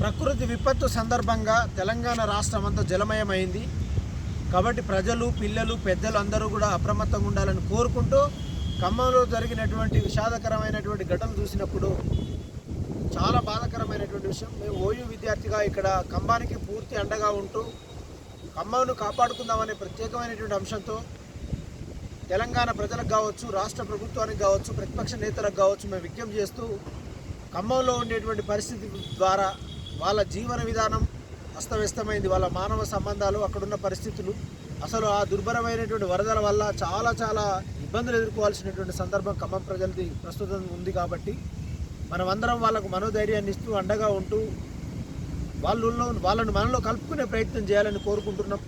ప్రకృతి విపత్తు సందర్భంగా తెలంగాణ రాష్ట్రం అంతా జలమయమైంది. కాబట్టి ప్రజలు పిల్లలు పెద్దలు అందరూ కూడా అప్రమత్తంగా ఉండాలని కోరుకుంటూ ఖమ్మంలో జరిగినటువంటి విషాదకరమైనటువంటి ఘటన చూసినప్పుడు చాలా బాధాకరమైనటువంటి విషయం. మేము ఓయూ విద్యార్థిగా ఇక్కడ ఖమ్మానికి పూర్తి అండగా ఉంటూ ఖమ్మంను కాపాడుకుందామనే ప్రత్యేకమైనటువంటి అంశంతో తెలంగాణ ప్రజలకు కావచ్చు రాష్ట్ర ప్రభుత్వానికి కావచ్చు ప్రతిపక్ష నేతలకు కావచ్చు మేము విజ్ఞప్తి చేస్తూ ఖమ్మంలో ఉండేటువంటి పరిస్థితి ద్వారా వాళ్ళ జీవన విధానం అస్తవ్యస్తమైంది. వాళ్ళ మానవ సంబంధాలు అక్కడున్న పరిస్థితులు. అసలు ఆ దుర్భరమైనటువంటి వరదల వల్ల చాలా చాలా ఇబ్బందులు ఎదుర్కోవాల్సినటువంటి సందర్భం ఖమ్మం ప్రజలది ప్రస్తుతం ఉంది కాబట్టి మనమందరం వాళ్ళకు మనోధైర్యాన్ని ఇస్తూ అండగా ఉంటూ వాళ్ళు వాళ్ళను మనలో కలుపుకునే ప్రయత్నం చేయాలని కోరుకుంటున్నాం.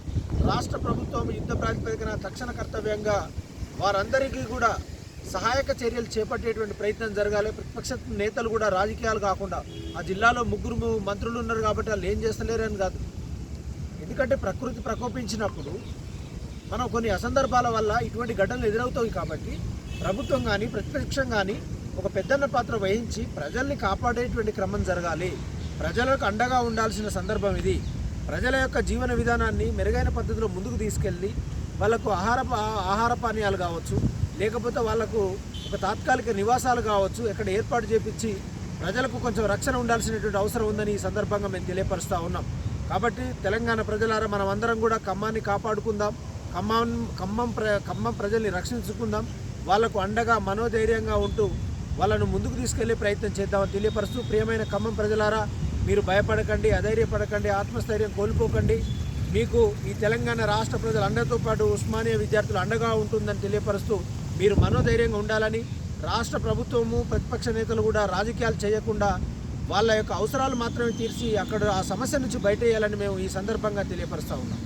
రాష్ట్ర ప్రభుత్వం యుద్ధ ప్రాతిపదికన తక్షణ కర్తవ్యంగా వారందరికీ కూడా సహాయక చర్యలు చేపట్టేటువంటి ప్రయత్నం జరగాలి. ప్రతిపక్ష నేతలు కూడా రాజకీయాలు కాకుండా ఆ జిల్లాలో ముగ్గురు మంత్రులు ఉన్నారు కాబట్టి వాళ్ళు ఏం చేస్తలేరని కాదు. ఎందుకంటే ప్రకృతి ప్రకోపించినప్పుడు మనం కొన్ని అసందర్భాల వల్ల ఇటువంటి ఘటనలు ఎదురవుతాయి కాబట్టి ప్రభుత్వం కానీ ప్రతిపక్షం కానీ ఒక పెద్దన్న పాత్ర వహించి ప్రజల్ని కాపాడేటువంటి క్రమం జరగాలి. ప్రజలకు అండగా ఉండాల్సిన సందర్భం ఇది. ప్రజల యొక్క జీవన విధానాన్ని మెరుగైన పద్ధతిలో ముందుకు తీసుకెళ్ళి వాళ్ళకు ఆహార ఆహార పానీయాలు కావచ్చు లేకపోతే వాళ్ళకు ఒక తాత్కాలిక నివాసాలు కావచ్చు ఇక్కడ ఏర్పాటు చేపించి ప్రజలకు కొంచెం రక్షణ ఉండాల్సినటువంటి అవసరం ఉందని ఈ సందర్భంగా మేము తెలియపరుస్తూ ఉన్నాం. కాబట్టి తెలంగాణ ప్రజలారా మనం అందరం కూడా ఖమ్మాన్ని కాపాడుకుందాం ఖమ్మం ఖమ్మం ప్ర ఖమ్మం ప్రజల్ని రక్షించుకుందాం వాళ్ళకు అండగా మనోధైర్యంగా ఉంటూ వాళ్ళను ముందుకు తీసుకెళ్ళే ప్రయత్నం చేద్దామని తెలియపరుస్తూ ప్రియమైన ఖమ్మం ప్రజలారా మీరు భయపడకండి అధైర్యపడకండి ఆత్మస్థైర్యం కోల్పోకండి. మీకు ఈ తెలంగాణ రాష్ట్ర ప్రజల అండతో పాటు ఉస్మానియా విద్యార్థులు అండగా ఉంటుందని తెలియపరుస్తూ మీరు మనోధైర్యంగా ఉండాలని రాష్ట్ర ప్రభుత్వము ప్రతిపక్ష నేతలు కూడా రాజకీయాలు చేయకుండా వాళ్ళ యొక్క అవసరాలు మాత్రమే తీర్చి అక్కడ ఆ సమస్య నుంచి బయటేయాలని మేము ఈ సందర్భంగా తెలియపరుస్తూ ఉన్నాం.